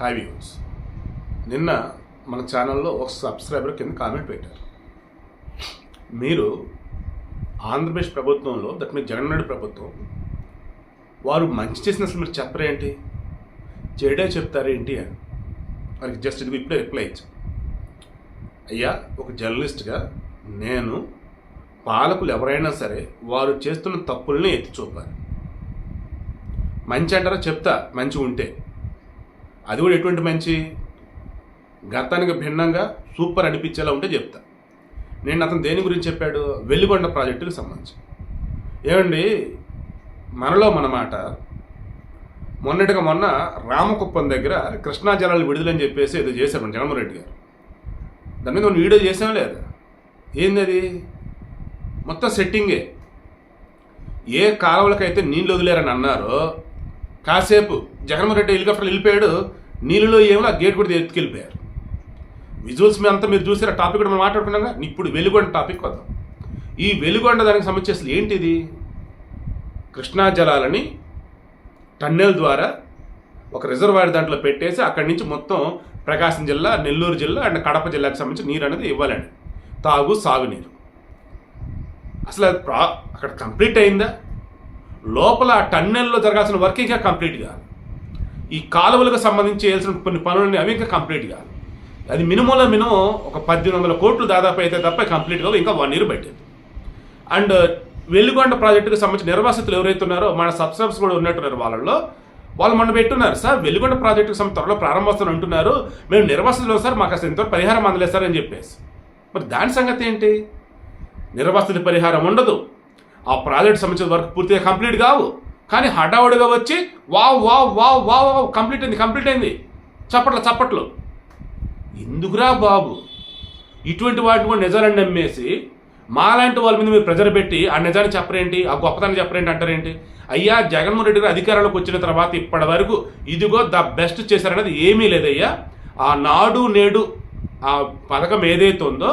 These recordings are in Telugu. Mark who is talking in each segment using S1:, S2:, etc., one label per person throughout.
S1: హాయ్ వ్యూస్ నిన్న మన ఛానల్లో ఒక సబ్స్క్రైబర్ కింద కామెంట్ పెట్టారు. మీరు ఆంధ్రప్రదేశ్ ప్రభుత్వంలో దట్ మీ జగన్నాడు ప్రభుత్వం వారు మంచి చేసిన అసలు మీరు చెప్పరేంటి చెడే చెప్తారేంటి అని. వారికి జస్ట్ ఇది ఇప్పుడే రిప్లై ఇచ్చా. అయ్యా ఒక జర్నలిస్ట్గా నేను పాలకులు ఎవరైనా సరే వారు చేస్తున్న తప్పుల్ని ఎత్తి చూపాలి. మంచి అంటారా? చెప్తా. మంచి ఉంటే. అది కూడా ఎటువంటి మంచి? గతానికి భిన్నంగా సూపర్ అనిపించేలా ఉంటే చెప్తా. నేను అతను దేని గురించి చెప్పాడు? వెల్లిగొండ ప్రాజెక్టుకి సంబంధించి. ఏమండి? మనలో మన మాట మొన్నటిగా మొన్న రామకుప్పం దగ్గర కృష్ణా జలాలు విడుదలని చెప్పేసి ఏదో చేశారు జగన్మోహన్ రెడ్డి గారు. దాని మీద వీడియో చేసాం లేదు? ఏంది అది మొత్తం సెట్టింగే. ఏ కాలువలకైతే నీళ్ళు వదిలేరని అన్నారో కాసేపు జగన్మోహన్ రెడ్డి హెలికాప్టర్ వెళ్ళిపోయాడు. నీళ్ళలో ఏమో ఆ గేట్ కూడా ఎత్తుకెళ్ళిపోయారు. విజువల్స్ మీ అంతా మీరు చూసారు? టాపిక్ కూడా మనం మాట్లాడుకున్నాం ఇప్పుడు వెలుగొండ టాపిక్ వద్దాం ఈ వెలుగొండ దానికి సంబంధించి అసలు ఏంటిది? కృష్ణా జలాలని టన్నెల్ ద్వారా ఒక రిజర్వాయర్ దాంట్లో పెట్టేసి అక్కడి నుంచి మొత్తం ప్రకాశం జిల్లా నెల్లూరు జిల్లా అండ్ కడప జిల్లాకు సంబంధించి నీరు అనేది ఇవ్వాలండి. తాగు సాగునీరు. అసలు అది ప్రా అక్కడ కంప్లీట్ అయిందా? లోపల టన్నెల్లో జరగాల్సిన వర్క్ ఇంకా కంప్లీట్ కాదు. ఈ కాలువలకు సంబంధించి చేయాల్సిన కొన్ని పనులని అవి ఇంకా కంప్లీట్ కాదు. అది మినిమంలో మినిమం ఒక పద్దెనిమిది వందల కోట్లు దాదాపు అయితే తప్ప కంప్లీట్ కావు ఇంకా వన్ ఇయర్ పెట్టేది. అండ్ uh, వెల్లుగొండ ప్రాజెక్టుకి సంబంధించిన నిర్వాసితులు ఎవరైతే ఉన్నారో మన సబ్స్క్రైబ్స్ కూడా ఉన్నట్టున్నారు వాళ్ళలో వాళ్ళు మొన్న పెట్టున్నారు సార్ వెలుగొండ ప్రాజెక్టుకి సంబంధించి త్వరలో ప్రారంభోత్సవం అంటున్నారు. మేము నిర్వాసితులు సార్ మాకు అసలు ఎంతో పరిహారం అందలేదు సార్ అని చెప్పేసి. మరి దాని సంగతి ఏంటి? నిర్వాసిత పరిహారం ఉండదు. ఆ ప్రాజెక్ట్ సంబంధించిన వర్క్ పూర్తిగా కంప్లీట్ కావు. కానీ హడావుడిగా వచ్చి wow wow wow wow wow complete అయింది కంప్లీట్ అయింది. చప్పట్లు చప్పట్లు. ఎందుకురా బాబు? ఇటువంటి వాటిని కూడా నిజాలని నమ్మేసి మాలాంటి వాళ్ళ మీద మీరు ప్రెజర్ పెట్టి ఆ నిజాన్ని చెప్పరేంటి ఆ గొప్పతనం చెప్పరేంటి అంటారేంటి? అయ్యా జగన్మోహన్ రెడ్డి గారు అధికారంలోకి వచ్చిన తర్వాత ఇప్పటి వరకు ఇదిగో ద బెస్ట్ చేశారనేది ఏమీ లేదయ్యా. ఆ నాడు నేడు ఆ పథకం ఏదైతే ఉందో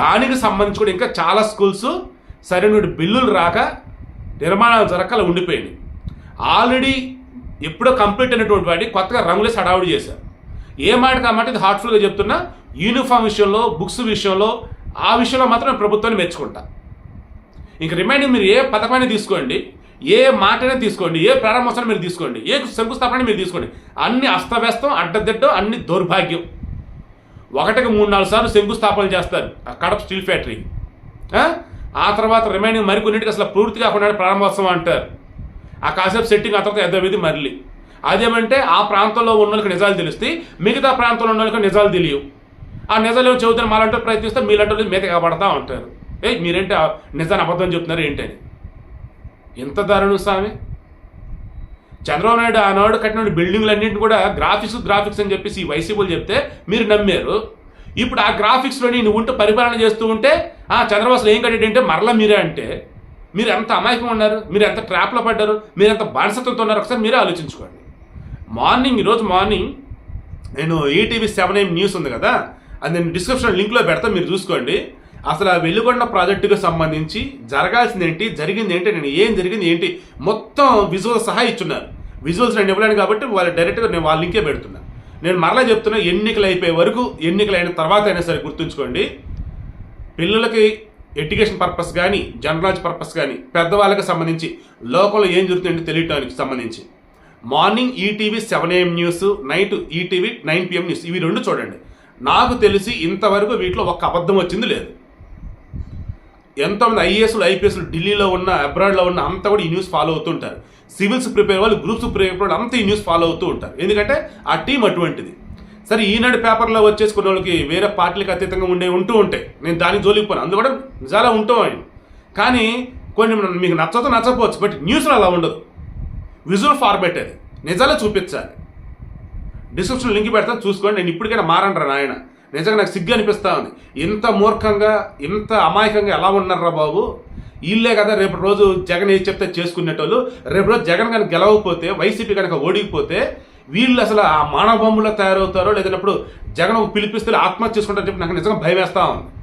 S1: దానికి సంబంధించి కూడా ఇంకా చాలా స్కూల్స్ సరైన బిల్లులు రాక నిర్మాణాలు జరగక ఉండిపోయింది. ఆల్రెడీ ఎప్పుడో కంప్లీట్ అయినటువంటి వాటి కొత్తగా రంగులేసి హడావుడి చేశారు ఏ మాట కాబట్టి ఇది హార్ట్ఫుల్గా చెప్తున్నా? యూనిఫామ్ విషయంలో బుక్స్ విషయంలో ఆ విషయంలో మాత్రం ప్రభుత్వాన్ని మెచ్చుకుంటా. ఇంక రిమైండింగ్ మీరు ఏ పథకమైనా తీసుకోండి ఏ మాటనే తీసుకోండి ఏ ప్రారంభోత్సవం మీరు తీసుకోండి ఏ శంకుస్థాపన మీరు తీసుకోండి అన్ని అస్తవ్యస్తం అడ్డదిడ్డం అన్ని దౌర్భాగ్యం. ఒకటికి మూడు నాలుగు సార్లు శంకుస్థాపన చేస్తారు. Kadapa steel factory. ఆ? తర్వాత రిమైనింగ్ మరికొన్నింటికి అసలు పూర్తిగా కొన్నాడు ప్రారంభోత్సవం అంటారు. ఆ కాసేపు సెట్టింగ్ ఆ తర్వాత యథావిధి మరలి. అదేమంటే ఆ ప్రాంతంలో ఉన్న వాళ్ళకి నిజాలు తెలిస్తే మిగతా ప్రాంతంలో ఉన్న వాళ్ళకి నిజాలు తెలియవు. ఆ నిజాలు ఏమో చెబుతున్న మాలంటే ప్రయత్నిస్తే మీలంటే మీద కాబడతా ఉంటారు. ఏ మీరేంటి ఆ నిజాన్ని అబద్ధం చెప్తున్నారు ఏంటని ఎంత దారుణం స్వామి చంద్రబాబు నాయుడు ఆనాడు కట్టిన బిల్డింగ్లన్నింటిని కూడా గ్రాఫిక్స్ గ్రాఫిక్స్ అని చెప్పేసి ఈ వైసీపీలు చెప్తే మీరు నమ్మారు. ఇప్పుడు ఆ గ్రాఫిక్స్లోని నువ్వు ఉంటూ పరిపాలన చేస్తూ ఉంటే చంద్రబాబు అసలు ఏం కట్టాడంటే మరలా మీరే అంటే మీరు ఎంత అమాయకం ఉన్నారు? మీరు ఎంత ట్రాప్లో పడ్డారు? మీరు ఎంత బానిసత్వంతో ఉన్నారు? ఒకసారి మీరే ఆలోచించుకోండి. మార్నింగ్ ఈరోజు మార్నింగ్ నేను ఈటీవీ సెవెన్ ఎయిమ్ న్యూస్ ఉంది కదా? అది నేను డిస్క్రిప్షన్ లింక్లో పెడతా మీరు చూసుకోండి. అసలు ఆ వెలుగొండ ప్రాజెక్టుకు సంబంధించి జరగాల్సింది ఏంటి? జరిగింది ఏంటి? నేను ఏం జరిగింది ఏంటి? మొత్తం విజువల్ సహా ఇచ్చున్నారు. విజువల్స్ నేను ఇవ్వలేను కాబట్టి వాళ్ళు డైరెక్ట్గా నేను వాళ్ళ లింకే పెడుతున్నాను నేను మరలా చెప్తున్నా ఎన్నికలు అయిపోయే వరకు ఎన్నికలు అయిన తర్వాత అయినా సరే గుర్తుంచుకోండి. పిల్లలకి ఎడ్యుకేషన్ పర్పస్ కానీ జనరల్ పర్పస్ కానీ పెద్దవాళ్ళకి సంబంధించి లోకంలో ఏం జరుగుతుందో తెలియటానికి సంబంధించి. Morning ETV seven AM news night ETV nine PM news ఇవి రెండు చూడండి. నాకు తెలిసి ఇంతవరకు వీటిలో ఒక్క అబద్ధం వచ్చింది లేదు. ఎంతోమంది ఐఏఎస్లు ఐపీఎస్లు ఢిల్లీలో ఉన్న అబ్రాడ్లో ఉన్న అంతా కూడా ఈ న్యూస్ ఫాలో అవుతుంటారు సివిల్స్ ప్రిపేర్ వాళ్ళు గ్రూప్స్ ప్రిపేర్ వాళ్ళు అంతా ఈ న్యూస్ ఫాలో అవుతూ ఉంటారు. ఎందుకంటే ఆ టీం అటువంటిది. సరే ఈనాడు పేపర్లో వచ్చేసి కొన్ని వాళ్ళకి వేరే పార్టీలకు అతీతంగా ఉండే ఉంటూ ఉంటాయి నేను దానికి జోలికి పోను. అందులో కూడా నిజాలా ఉంటాం ఆయన కానీ కొన్ని మీకు నచ్చతో నచ్చకపోవచ్చు బట్ న్యూస్లో అలా ఉండదు. విజువల్ ఫార్మేట్ అది. నిజాలే చూపించాలి. డిస్క్రిప్షన్ లింక్ పెడతాను చూసుకోండి. నేను ఇప్పటికైనా మారండ్రా నాయన. నిజంగా నాకు సిగ్గు అనిపిస్తా ఉంది. ఇంత మూర్ఖంగా ఇంత అమాయకంగా ఎలా ఉన్నారా బాబు? వీళ్ళే కదా రేపు రోజు జగన్ ఏది చెప్తే చేసుకునేటోళ్ళు. రేపు రోజు జగన్ కనుక గెలవకపోతే వైసీపీ కనుక ఓడిపోతే వీళ్ళు అసలు ఆ మానవ బొమ్మలో తయారవుతారో లేదన్నప్పుడు జగన్ ఒక పిలిపిస్తే ఆత్మహత్య చేసుకుంటారని చెప్పి నాకు నిజంగా భయం వేస్తా ఉంది.